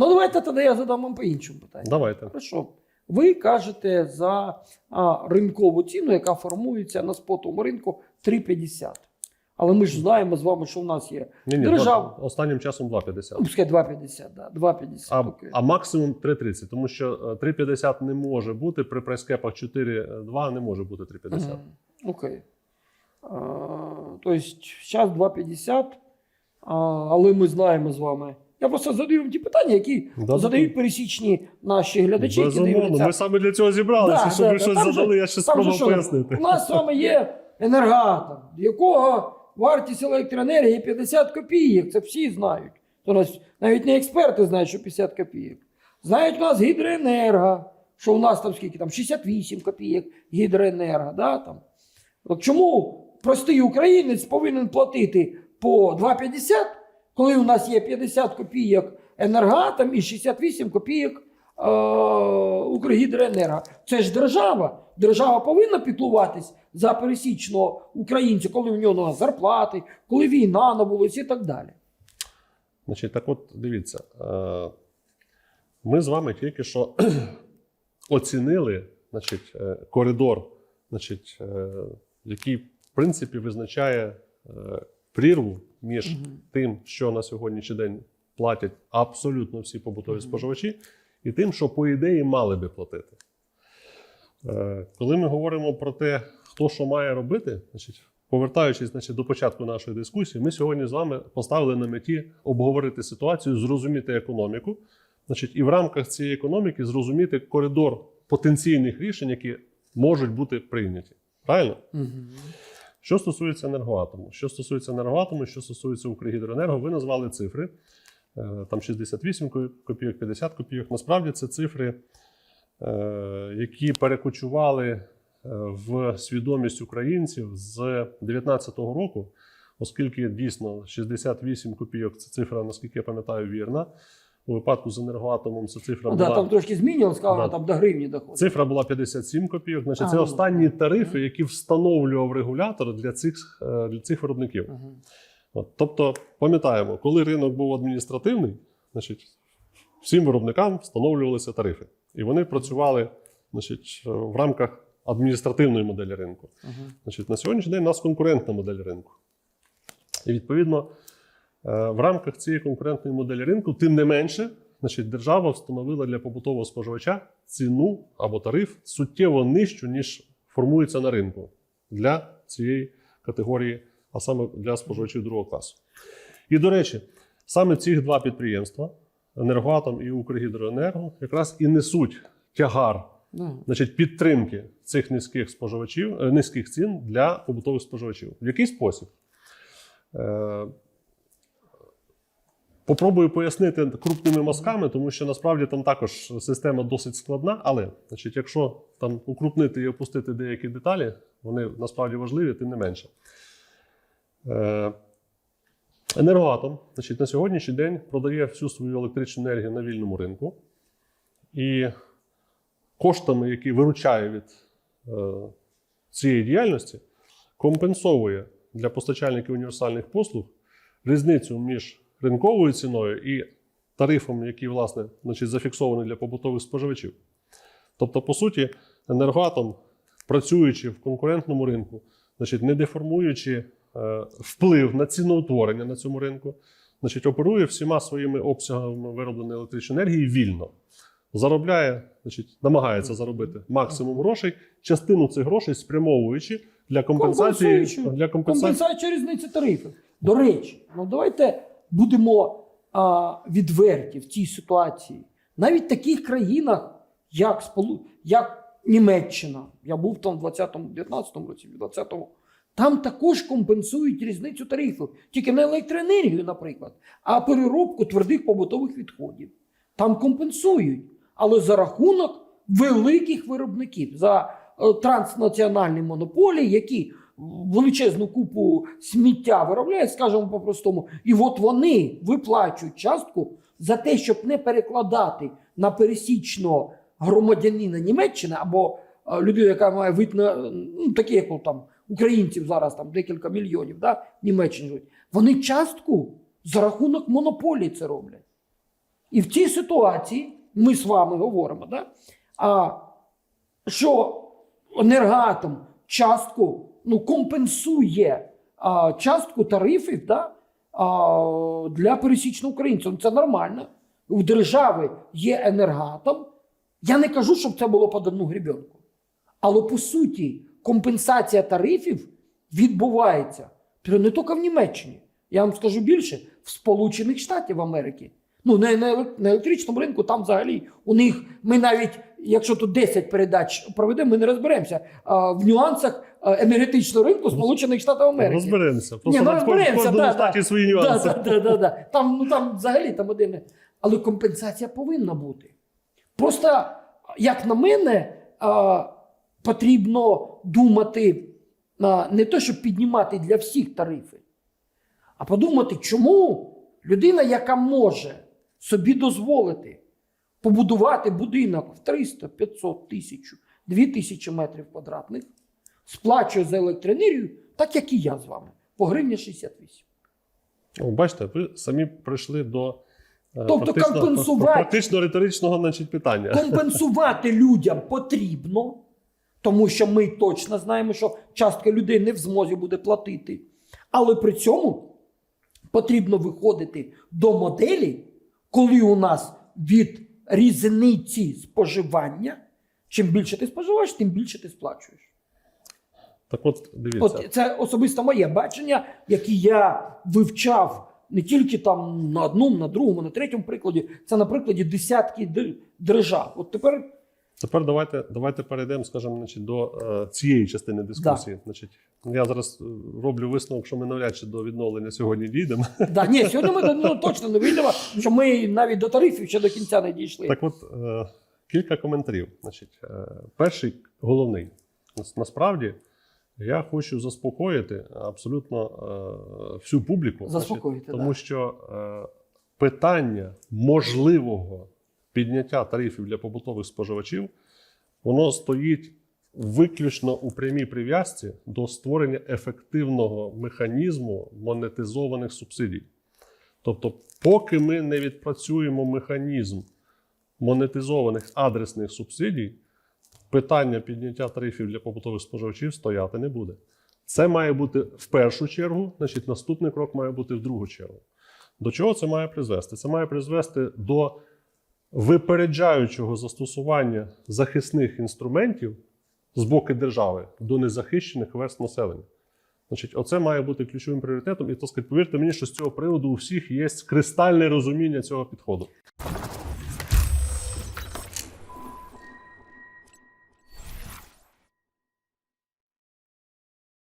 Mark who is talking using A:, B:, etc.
A: Ну, давайте тоді я задам вам по іншому питанню.
B: Давайте.
A: Хорошо. Ви кажете за а, ринкову ціну, яка формується на спотовому ринку 3,50. Але ми ж знаємо з вами, що в нас є
B: Ні, ні,
A: Держава.
B: два- останнім часом 2,50.
A: ну, пускай 2,50, да, 2,50.
B: А,
A: окей.
B: а максимум 3,30, тому що е, 3,50 не може бути, при прайскепах 4,2 не може бути 3,50.
A: Мгм. Окей. А, тобто, зараз 2,50, а, але ми знаємо з вами. Я просто задаю вам ті питання, які
B: Да,
A: задають пересічні наші глядачі, які дивляться.
B: ми саме для цього зібралися,
A: Да,
B: щоб
A: да,
B: ви щось
A: же-
B: задали, я ще спробував
A: що,
B: пояснити.
A: У нас з вами є енергоатом, якого вартість електроенергії 50 копійок. Це всі знають. То нас навіть не експерти знають, що 50 копійок. Знають у нас гідроенерго, що у нас там скільки там 68 копійок гідроенерго. Да, там. От чому простий українець повинен платити по 2,50, коли у нас є 50 копійок енергоатом і 68 копійок е, Укргідроенерго. Це ж держава. Держава повинна піклуватись за пересічного українця, коли в нього зарплати, коли війна на вулиці і так далі.
B: Значить, так от дивіться, е, ми з вами тільки що оцінили значить, е, коридор, значить, е, який в принципі визначає прірву між тим, що на сьогоднішній день платять абсолютно всі побутові
A: Мгм.
B: споживачі, і тим, що по ідеї мали би платити. Е, Коли ми говоримо про те, хто що має робити, значить, повертаючись значить, до початку нашої дискусії, ми сьогодні з вами поставили на меті обговорити ситуацію, зрозуміти економіку, значить, і в рамках цієї економіки зрозуміти коридор потенційних рішень, які можуть бути прийняті. Правильно? Що стосується енергоатому, що стосується енергоатому, що стосується Укргідроенерго, ви назвали цифри. Е, Там 68 копійок, 50 копійок. Насправді це цифри, е, які перекочували е, в свідомість українців з 2019 року, оскільки дійсно 68 копійок це цифра, наскільки я пам'ятаю, вірна. У випадку з енергоатомом це цифра
A: Ну,
B: була.
A: да, там трошки змінювалося, сказали,
B: Да.
A: там до гривні доходить.
B: Цифра була 57 копійок. Значить,
A: А,
B: це
A: ну,
B: останні
A: так.
B: тарифи, які встановлював регулятор для цих, е, для цих виробників.
A: Мгм.
B: От, тобто, пам'ятаємо, коли ринок був адміністративний, значить, всім виробникам встановлювалися тарифи. І вони працювали значить, в рамках адміністративної моделі ринку.
A: Мгм.
B: Значить, на сьогоднішній день у нас конкурентна модель ринку. І відповідно, в рамках цієї конкурентної моделі ринку, тим не менше, значить, держава встановила для побутового споживача ціну або тариф суттєво нижчу, ніж формується на ринку для цієї категорії, а саме для споживачів другого класу. І до речі, саме ці два підприємства, Енергоатом і Укргідроенерго, якраз і несуть тягар
A: Да.
B: значить, підтримки цих низьких споживачів, е, низьких цін для побутових споживачів. В який спосіб? Попробую пояснити крупними мазками, тому що насправді там також система досить складна. Але значить, якщо там укрупнити і опустити деякі деталі, вони насправді важливі, тим не менше. Е, Енергоатом значить, на сьогоднішній день продає всю свою електричну енергію на вільному ринку. І коштами, які виручає від е, цієї діяльності, компенсовує для постачальників універсальних послуг різницю між ринковою ціною і тарифом, який, власне, значить, зафіксований для побутових споживачів. Тобто, по суті, енергоатом, працюючи в конкурентному ринку, значить, не деформуючи е, вплив на ціноутворення на цьому ринку, значить, оперує всіма своїми обсягами виробленої електричної енергії вільно заробляє, значить, намагається заробити максимум грошей, частину цих грошей спрямовуючи для компенсації, для компенсації.
A: Компенсація різниці тарифів. До речі, ну давайте будемо а, відверті в цій ситуації. Навіть в таких країнах, як, Сполу... як Німеччина, я був там в 20-19 році, в 20-му, там також компенсують різницю тарифів. Тільки не електроенергію, наприклад, а переробку твердих побутових відходів. Там компенсують, але за рахунок великих виробників, за е, транснаціональні монополії, які величезну купу сміття виробляють, скажімо по-простому, і от вони виплачують частку за те, щоб не перекладати на пересічного громадянина Німеччини або е, людину, яка має вид на ну, такі, як там українців зараз там декілька мільйонів, да, Німеччині живуть. Вони частку за рахунок монополії це роблять. І в цій ситуації ми з вами говоримо, да? а, що енергоатом частку ну, компенсує а, частку тарифів да, а, для пересічного українця. Ну, Це нормально. У держави є енергоатом. Я не кажу, щоб це було під одну гребенку. Але по суті, компенсація тарифів відбувається не тільки в Німеччині. Я вам скажу більше, в Сполучених Штатів Америки. Ну, не на, на електричному ринку, там взагалі у них ми навіть, якщо тут 10 передач проведемо, ми не розберемося а, в нюансах енергетичного ринку Сполучених Штатів Америки.
B: Розберемося.
A: Ні, ну, розберемося, да, да.
B: свої нюанси.
A: Да, да, да, да, да. Там, ну, там взагалі там один. Але компенсація повинна бути. Просто, як на мене, а, потрібно думати а, не те, щоб піднімати для всіх тарифи, а подумати, чому людина, яка може собі дозволити побудувати будинок в 300, 500, 1000, 2000 метрів квадратних, сплачує за електроенергію, так як і я з вами, по гривні 68.
B: О, бачите, ви самі прийшли до е,
A: Тобто
B: практично,
A: компенсувати-
B: практично риторичного значить, питання.
A: Компенсувати людям потрібно, тому що ми точно знаємо, що частка людей не в змозі буде платити. Але при цьому потрібно виходити до моделі, коли у нас від різниці споживання, чим більше ти споживаєш, тим більше ти сплачуєш.
B: Так от, дивіться.
A: От це особисто моє бачення, яке я вивчав не тільки там на одному, на другому, на третьому прикладі, це на прикладі десятки держав. От тепер
B: Тепер давайте, давайте перейдемо, скажімо, значить, до е, цієї частини дискусії. Значить, я зараз е, роблю висновок, що ми навряд чи до відновлення сьогодні дійдемо.
A: Да, ні, сьогодні ми ну, точно не вийдемо, що ми навіть до тарифів ще до кінця не дійшли.
B: Так от, е, кілька коментарів. Значить, е, перший головний. Насправді, я хочу заспокоїти абсолютно е, всю публіку.
A: Заспокоїти,
B: значить, тому
A: да.
B: що е, питання можливого підняття тарифів для побутових споживачів, воно стоїть виключно у прямій прив'язці до створення ефективного механізму монетизованих субсидій. Тобто, поки ми не відпрацюємо механізм монетизованих адресних субсидій, питання підняття тарифів для побутових споживачів стояти не буде. Це має бути в першу чергу, значить, наступний крок має бути в другу чергу. До чого це має призвести? Це має призвести до випереджаючого застосування захисних інструментів з боку держави до незахищених верст населення. Значить, оце має бути ключовим пріоритетом. І то повірте мені, що з цього приводу у всіх є кристальне розуміння цього підходу.